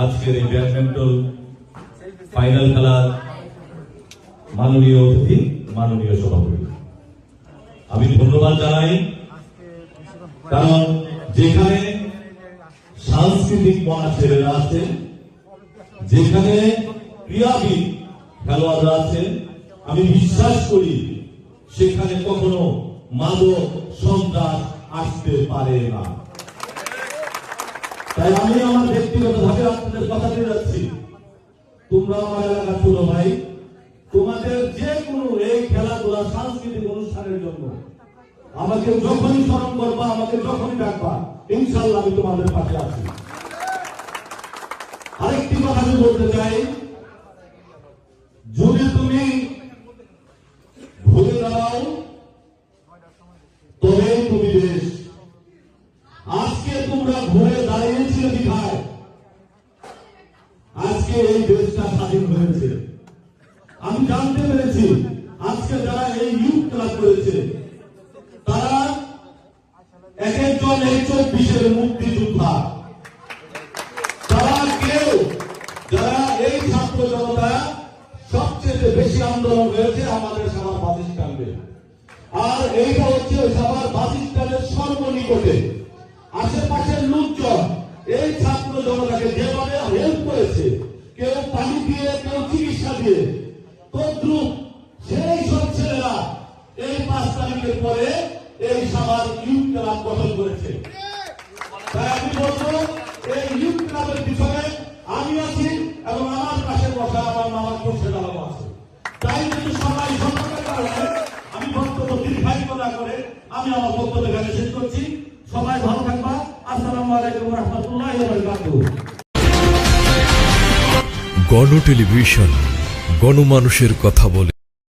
আজকের এই badminton final খেলার মাননীয় অতিথি, মাননীয় সভাপতি। আমি ধন্যবাদ জানাই, কারণ যেখানে সাংস্কৃতিক মনা ছেলেরা আছে যেখানে ক্রীড়াবিদ খেলোয়াড়রা আছে, আমি বিশ্বাস করি সেখানে কখনো মাদক সন্ত্রাস আসতে পারে না। তাই আমি আমার ব্যক্তিগত ভাবে আপনাদের কথা দিয়ে যাচ্ছি। তোমরা আমার এলাকার ছোট ভাই, তোমাদের যে কোনো এই খেলাধুলা, সাংস্কৃতিক অনুষ্ঠানের জন্য আমাকে যখনই স্মরণ করবা, আমাকে যখনই ডাকবা ইনশাল্লাহ আমি তোমাদের পাশে আছি। আরেকটি কথা আমি বলতে চাই, যদি তুমি ঘুরে দাঁড়াও তবে তুমি দেশ। আজকে তোমরা ঘুরে দাঁড়িয়েছিলে বিধায় আজকে এই দেশটা স্বাধীন হয়েছে। আমি জানতে পেরেছি, আজকে যারা এই ইউথ ক্লাব করেছে, তারা এক একজন এই চব্বিশের মুক্তিযোদ্ধা তারা কেউ, যারা এই ছাত্র জনতা সবচেয়ে বেশি আন্দোলন হয়েছে আমাদের সবার বাসিস্টানদের আর এইটা হচ্ছে ওই বাসিস্টানের সর্বনিকটে। আশেপাশের লোকজন, এই ছাত্র জনতাকে যেভাবে হেল্প করেছে, কেউ পানি দিয়ে, কেউ চিকিৎসা দিয়ে, তদ্রুপ সেই সব ছেলেরা এই পাঁচ তারিখের পরে এই সবার ইউথ ক্লাব গঠন করেছে। তাই আমি বলব, এই ইউথ ক্লাবের পিছনে আমি আছি এবং আমার পাশে বসা আমার মামার খুরশেদ আলম আছে। তাই যদি দীর্ঘায়িত করে আমি আমার করছি। সবাই ভালো থাকবা। আলাইকুম রহমতুল্লাহ গণ টেলিভিশন গণমানুষের কথা বলে।